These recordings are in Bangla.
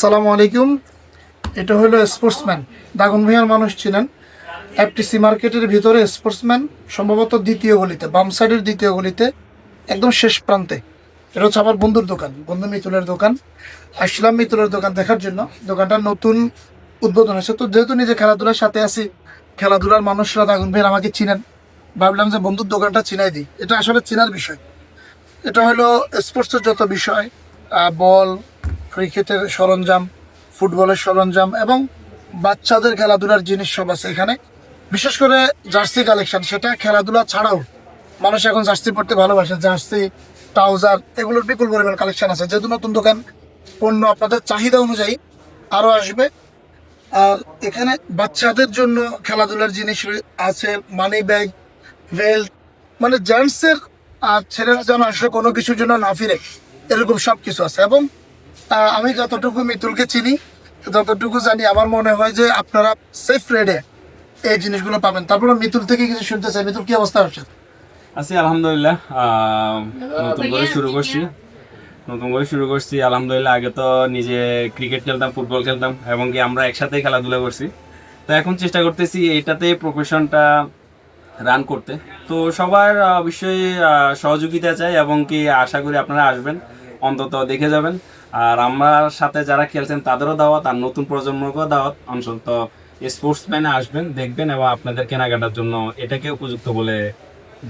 সালামু আলাইকুম। এটা হলো স্পোর্টসম্যান দাগন ভূঁইয়ার মানুষ ছিলেন। এফটিসি মার্কেটের ভিতরে স্পোর্টসম্যান সম্ভবত দ্বিতীয় গলিতে, বাম সাইডের দ্বিতীয় গলিতে, একদম শেষ প্রান্তে। এটা হচ্ছে আমার বন্ধুর দোকান, বন্ধু মিতুলের দোকান। আসলাম মিতুলের দোকান দেখার জন্য। দোকানটা নতুন উদ্বোধন হয়েছে। তো যেহেতু নিজে খেলাধুলার সাথে আছি, খেলাধুলার মানুষরা দাগন ভাইয়ের আমাকে চিনেন। ভাবলাম যে বন্ধুর দোকানটা চিনাই দিই। এটা আসলে চেনার বিষয়। এটা হলো স্পোর্টসের যত বিষয় বল, ক্রিকেটের সরঞ্জাম, ফুটবলের সরঞ্জাম এবং বাচ্চাদের খেলাধুলার জিনিস সব আছে এখানে। বিশেষ করে জার্সি কালেকশন, সেটা খেলাধুলা ছাড়াও মানুষ এখন জার্সি পড়তে ভালোবাসে। জার্সি, ট্রাউজার, এগুলোর বিপুল পরিমাণ কালেকশন আছে। যেহেতু নতুন দোকান, পণ্য আপনাদের চাহিদা অনুযায়ী আরও আসবে। আর এখানে বাচ্চাদের জন্য খেলাধুলার জিনিস আছে মানি ব্যাগ বেল্ট মানে জেন্টসের আর ছেলেরা যেন আসলে কোনো কিছুর জন্য না ফিরে এরকম সব কিছু আছে। এবং আমি যতটুকু মিতুলকে চিনি যতটুকু জানি আমার মনে হয় যে আপনারা সেফ রেডে এই জিনিসগুলো পাবেন। তারপরে মিতুল থেকে কিছু শুনতে চাই। মিতুল কি অবস্থা হচ্ছে? আছি আলহামদুলিল্লাহ। আহ, নতুন করে শুরু করছি। নতুন করে শুরু করছি আলহামদুলিল্লাহ আগে তো নিজে ক্রিকেট খেলতাম ফুটবল খেলতাম এবং কি আমরা একসাথে খেলাধুলা করছি। তো এখন চেষ্টা করতেছি এটাতে প্রফেশনটা রান করতে। তো সবার অবশ্যই সহযোগিতা চাই এবং কি আশা করি আপনারা আসবেন। অন্তত দেখে যাবেন। আর আমার সাথে যারা খেলছেন তাদেরও দাওয়াত। আর নতুন প্রজন্মকেও দাওয়াত। অন্তত স্পোর্টসম্যানে আসবেন দেখবেন এবং আপনাদের কেনাকাটার জন্য এটাকে উপযুক্ত বলে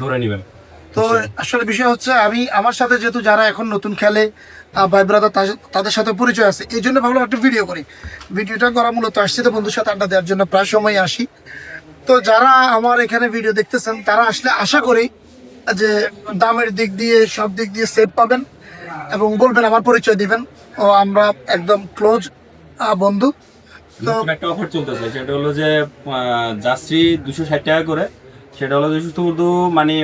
ধরে নেবেন। তো আসলে বিষয় হচ্ছে আমি আমার সাথে যেহেতু যারা এখন নতুন খেলে ভাই ব্রাদার তাদের সাথে পরিচয় আছে এই জন্য ভাবলাম একটা ভিডিও করি। ভিডিওটা করা মূলত আসছে তো বন্ধুর সাথে আড্ডা দেওয়ার জন্য প্রায় সময় আসি। তো যারা আমার এখানে ভিডিও দেখতেছেন, তারা আসলে আশা করি যে দামের দিক দিয়ে, সব দিক দিয়ে সেভ পাবেন এবং বলবেন আমার পরিচয় দিবেন। ও আমরা একদম ক্লোজ বন্ধু। তো একটা অফার চলতেছে, সেটা হলো যে জাস্ট্রি দুশো ষাট টাকা করে। সেটা হলো যে শুধু মানে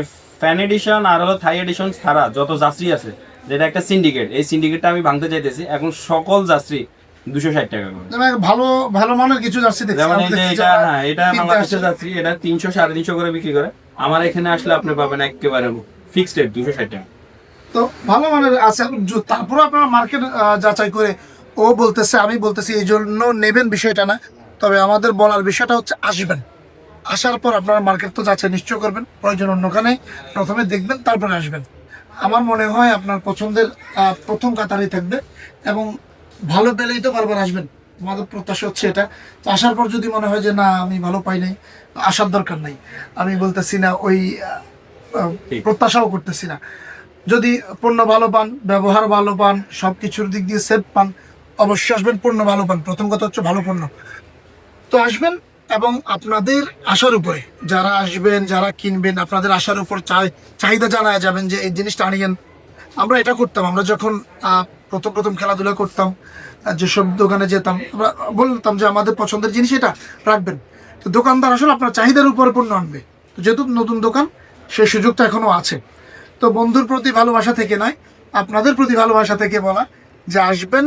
ফ্যান এডিশন আর হলো থাই এডিশন ছাড়া যত জাস্ট্রি আছে, যেটা একটা সিন্ডিকেট এই সিন্ডিকেটটা আমি ভাঙতে চাইতেছি। এখন সকল জাস্ট্রি দুশো ষাট টাকা করে। ভালো ভালো মানের কিছু জার্সি যেমন আমি এটা যারা হ্যাঁ এটা বাংলাদেশে আসছে। এটা তিনশো সাড়ে তিনশো করে বিক্রি করে। আমার এখানে আসলে আপনি পাবেন একেবারে ফিক্সড রেট দুশো ষাট টাকা। তো ভালো মানের আছে। তারপরে আপনারা মার্কেট যাচাই করে ও বলতেছে আমি বলতেছি এই জন্য নেবেন বিষয়টা না। তবে আমাদের বলার বিষয়টা হচ্ছে আসবেন। আসার পর আপনারা মার্কেট তো যাচাই নিশ্চয় করবেন প্রয়োজন অন্যখানে প্রথমে দেখবেন তারপরে আসবেন। আমার মনে হয় আপনার পছন্দের প্রথম কাতারেই থাকবে এবং ভালো পেলেই তো বারবার আসবেন। আমাদের প্রত্যাশা হচ্ছে এটা। তো আসার পর যদি মনে হয় যে না আমি ভালো পাই নাই আসার দরকার নাই। আমি বলতেছি না ওই। প্রত্যাশাও করতেছি না। যদি পণ্য ভালো পান ব্যবহার ভালো পান সব কিছুর দিক দিয়ে সেভ পান অবশ্যই আসবেন পণ্য ভালো পান। প্রথম কথা হচ্ছে ভালো পণ্য। তো আসবেন এবং আপনাদের আশার উপরে যারা আসবেন যারা কিনবেন আপনাদের আশার উপর চাই চাহিদা জানায় যাবেন যে এই জিনিসটা আনিয়েন। আমরা এটা করতাম। আমরা যখন প্রথম প্রথম খেলাধুলা করতাম যেসব দোকানে যেতাম, আমরা বলতাম যে আমাদের পছন্দের জিনিস এটা, রাখবেন। তো দোকানদার আসলে আপনার চাহিদার উপরে পণ্য আনবে। তো যেহেতু নতুন দোকান সেই সুযোগটা এখনও আছে। তো বন্ধুর প্রতি ভালোবাসা থেকে নয়, আপনাদের প্রতি ভালোবাসা থেকে বলা যে আসবেন,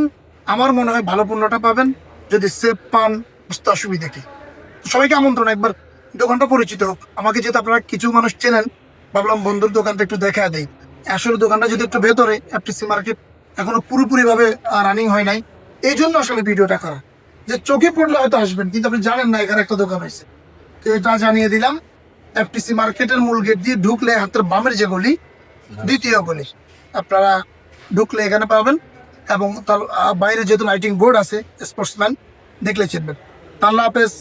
আমার মনে হয় ভালো পণ্যটা পাবেন, যদি সেফ পান বুঝতে অসুবিধা কি। সবাইকে আমন্ত্রণ, একবার দোকানটা পরিচিত হোক। আমাকে যেহেতু আপনারা কিছু মানুষ চেনেন, ভাবলাম বন্ধুর দোকানটা একটু দেখা দেই। আসলে দোকানটা যদি একটু ভেতরে, এফটিসি মার্কেট এখনও পুরোপুরি ভাবে রানিং হয় নাই। এই জন্য আসলে ভিডিওটা করা। যে চোখে পড়লে হয়তো আসবেন, কিন্তু আপনি জানেন না, এখানে একটা দোকান হয়েছে তো এটা জানিয়ে দিলাম এফটিসি মার্কেটের মূল গেট দিয়ে ঢুকলে হাতের বামের যে গলি, দ্বিতীয় গলি, আপনারা ঢুকলে এখানে পাবেন এবং তার বাইরে যেহেতু লাইটিং বোর্ড আছে স্পোর্টসম্যান দেখলে চিনবেন। আল্লাহ হাফেজ।